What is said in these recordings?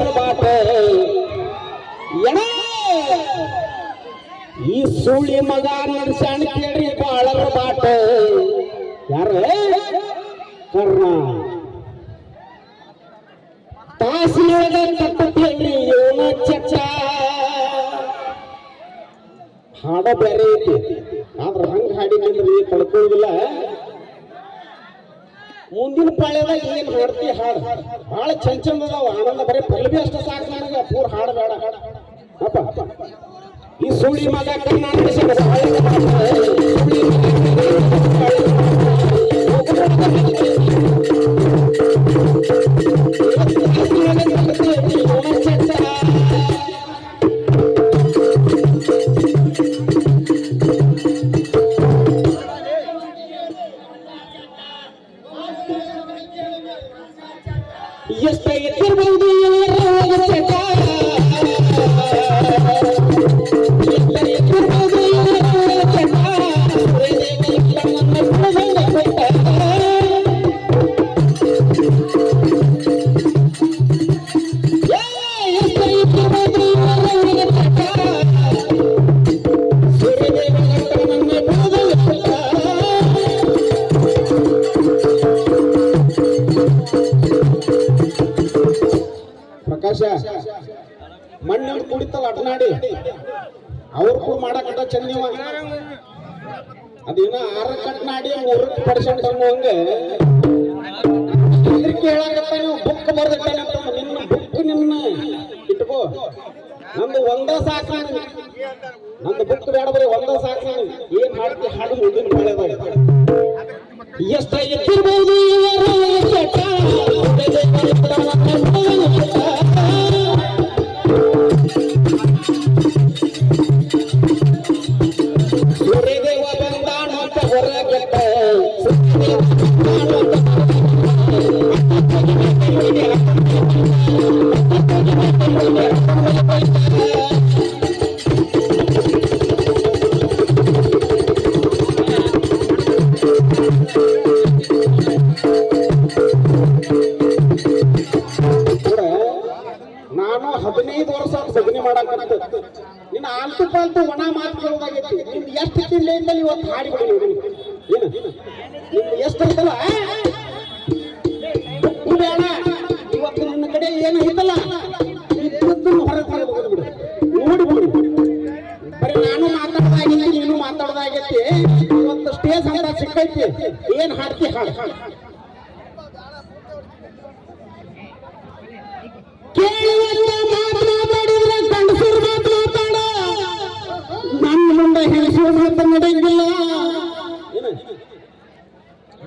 ಬಾಳರ ಬಾಟ ಈ ಸುಳಿ ಮಗ ನಡ್ಸ್ಯಾಣ ಕೇಳಿ ಬಾಳರ ಬಾಟ ಯಾರ? ಕರ್ಣ. ತಾಸಿನೊಳಗ ಕಟ್ಟತೇಳಿ ಯೋನ ಚಚ್ಚ ಹಾಡ ಬೇರೆ ಐತಿ. ಆದ್ರ ಹಂಗ ಹಾಡಿದ್ರಿ ತಡ್ಕೊಳ್ಳೋದಿಲ್ಲ ಮುಂದಿನ ಪಾಳ್ಯದಾಗ ಏನು ಹಾಡ್ತಿ ಹಾಡು. ಬಹಳ ಚಂದ ಚಂದ ಅದಾವ. ಆನಂದ ಬರೀ ಪಲ್ವಿ ಅಷ್ಟ ಸಾಕು ನನಗೆ. ಪೂರ್ ಹಾಡು ಬೇಡ. ಅಪ್ಪ. ಈ ಸುಳಿ ಮಗ ಕರ್ನಾಟಕ ಮಣ್ಣಿನ ಕುಡಿತಲ್ಲ ಅಟನಾಡಿ ಅವ್ರ ಕೂಡ ಮಾಡಕಟ್ಟ ಚೆನ್ನ ಅದೇನ ಆರ ಕಟ್ನಾಡಿ ಮೂರಕ್ಕೆ ಪರ್ಸೆಂಟ್ ಇದಕ್ಕೆ ಹೇಳಕತ್ತ ನೀವು ಬುಕ್ ನಿನ್ನ ಇಟ್ಕೋ. ನಂದು ಒಂದ ಸಾಕು ನಂದು ಬುಕ್ ಬೇಡ ಬರೀ ಒಂದ ಸಾಕು ಏನ್ ಮಾಡ್ತಿ ಹಾಡು ಮುಂದಿನ ಎಷ್ಟ ಎತ್ತಿರ್ಬೋದು ಸಗಣಿ ಮಾಡಕಂತ ನಿನ್ನ ಆಲ್ತು ಪಾಲ್ತು ಒಣ ಮಾತು ಕೇಳೋದಾಗೈತಿ. ನಿಮ್ದು ಎಷ್ಟು ತಿಂಗಳಿಂದ ಇಂದ ಇವತ್ತು ಹಾಡಿ ಬಿಡಿ ನೀವು ಏನು? ನಿಮ್ದು ಎಷ್ಟು ಬುಕ್ಕು ಬೇಡ ಇವತ್ತು ನಿನ್ನ ಕಡೆ ಏನು ಐತಲ್ಲ? ಇದ್ದದ್ದನ್ನು ಹೊರಗೆ ತರಬಹುದು ಬಿಡು ನೋಡಿ ಬಿಡು ಬರೀ ನಾನು ಮಾತಾಡೋದಾಗಿಲ್ಲ ನೀನು ಮಾತಾಡ್ದಾಗೈತಿ. ಇವತ್ತು ಸ್ಟೇಜ್ ಅಂತ ಸಿಕ್ಕೈತಿ. ಏನ್ ಹಾಡ್ತಿ ಹಾಡು? ಹಾಡು ಕೇಳುವಂತ ಹೆಂಗಸರು ಮಾತು ನಡೆಯಂಗಿಲ್ಲ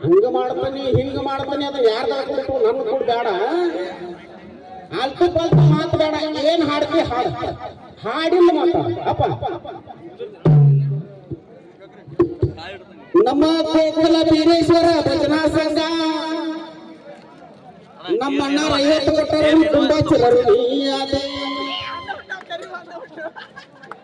ಹಂಗ ಮಾಡ್ತಾನೆ, ಹಿಂಗ ಮಾಡ್ತಾನೆ ಅದು ಯಾರ್ದ ಕೊಟ್ಟು ನನ್ನ ಕೂಡ ಬೇಡ. ಅಲ್ಪ ಪಲ್ಪ ಮಾತು ಬೇಡ. ಏನ್ ಹಾಡ್ತಿ ಹಾಡು. ಹಾಡಿಲ್ಲ ಮಾತ ಅಪ್ಪ. ನಮ್ಮ ಗೋಕುಲ ಬೀರೇಶ್ವರ ಭಜನಾ ಸಂಘ. ನಮ್ಮ ಅಣ್ಣ ಐವತ್ತು ಕೊಟ್ಟರು, ತುಂಬಾ ಚಿಲ್ಲರು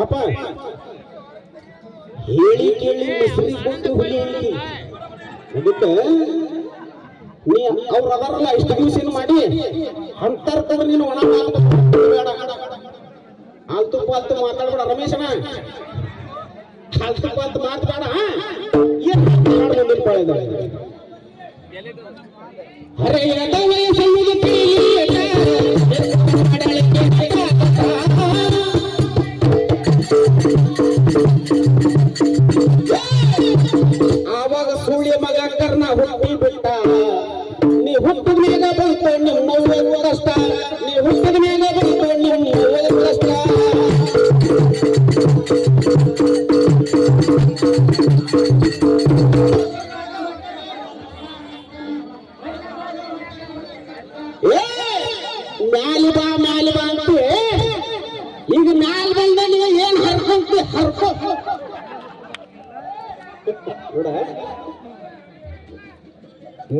ಅಪ್ಪ, ಹೇಳಿ ಕೇಳಿ ಮಿಸ್ರಿ ಕೊಟ್ಟು ಹುಲಿ ಐತಿ ಅದಕ್ಕೆ ನೀ ಅವ್ರ ಅದಾರಲ್ಲ, ಇಷ್ಟು ದಿವಸ ಮಾಡಿ? ಅಂತಾರ ತಗೊಂಡು ನೀನು ಒಣ ಆಲ್ತು ಪಾಲ್ತು ಮಾತಾಡ್ಬೇಡ, ರಮೇಶನ. ಆಲ್ತು ಪಾಲ್ತು ಮಾತಾಡ ಏನ್ ಮಾಡು ಮುಂದಿನ ಪಾಳ್ಯದಲ್ಲಿ? ಹರೆಯದ ಹುಟ್ಟಿ ಬಿಟ್ಟ ನೀ ಹುಟ್ಟಿದ ಮೇಲೆ ಬಂತು ನಿಮ್ಮ ಕಷ್ಟ ನೀ ಹುಟ್ಟಿದ ಮೇಲೆ ಬಂತು ನಿಮ್ಮ ಕಷ್ಟ ಮ್ಯಾಲಿ ಬಾ ಮ್ಯಾಲಿ ಬಾ ಈಗ ಮ್ಯಾಲ ಬಂದ ನೀವು ಏನ್ ಹರ್ಕೊಂತ ಹರ್ಕೋ ನೋಡ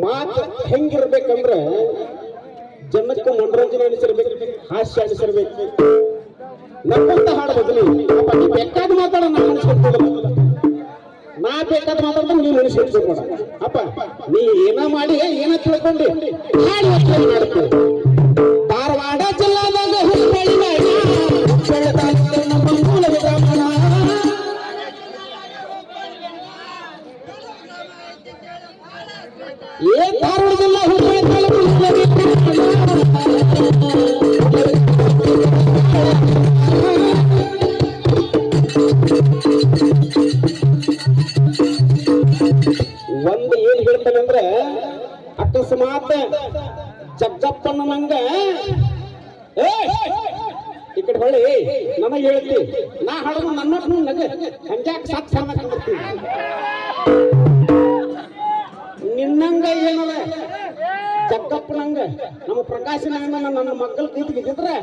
ಮಾತು ಹೆಂಗಿರ್ಬೇಕಂದ್ರೆ ಜನಕ್ಕೆ ಮನೋರಂಜನೆ ಅನಿಸಿರ್ಬೇಕು, ಹಾಸ್ಯ ಅನಿಸಿರ್ಬೇಕು. ನಮ್ಮಂತ ಹಾಡು ಬದಲಿ ಬೇಕಾದ ಮಾತಾಡ ನಾ ಅನಿಸ್ಕೊಳ್ತಿಲ್ಲ ನಾ ಬೇಕಾದ ಮಾತಾಡ್ದ ನೀನು ಅನಿಸ್ಕೊಳ್ಬೇಡ ಅಪ್ಪ, ನೀ ಏನ ಮಾಡಿ, ಏನ ತಿಳ್ಕೊಂಡು ಹಾಡು ಯೋಚನೆ ಮಾಡ್ತೀವಿ ಅಕಸ್ಮಾತ್ ಜಗ್ಗಪ್ಪನ ನಂಗ ಈ ಕಡೆ ಹೊಳ್ಳಿ, ನನಗೆ ಹೇಳ್ತಿ, ನಾ ಹಾಡೋದು ನನ್ನ ನಗ ಹಂಗ್ಯಾಕ್ ಸಾತ್ ಸಾರ್ತೀನಿ ನಿನ್ನಂಗ ಏನದ? ಜಗ್ಗಪ್ಪನಂಗ ನಮ್ಮ ಪ್ರಕಾಶನ ನನ್ನ ಮಕ್ಕಳ ಕೂತಿಗಿದ್ರೆ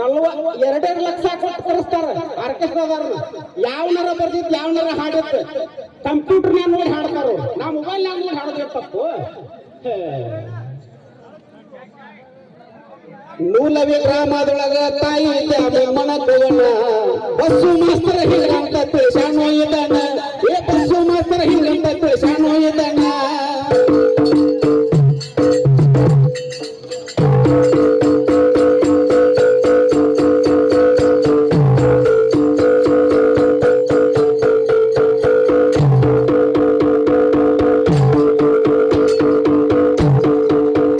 ನಲ್ವ ಎರಡೆರಡು ಲಕ್ಷ ಕೊಟ್ಟು ಕೊಡಿಸ್ತಾರ. ಆರ್ಕೆಸ್ಟ್ರಾದವ್ರು. ಯಾವನಾರ ಬರ್ದಿತ್ತು ಯಾವನಾರ ಹಾಡಿತ್ತು ನಾನು ನೋಡಿ ಹಾಡ್ತಾರ. ನಾ ಮೊಬೈಲ್ ಮೊಬೈಲ್ನಾಗ ನೋಡಿ ಹಾಡಿದ್ರೆ ತಪ್ಪು. ಮೂಲವಿ ಗ್ರಾಮದೊಳಗ ತಾಯಿ ಮನ ಬಸ್ಸು ಮಾಸ್ತರ ಹಿಂಗಂತ ಅಂತ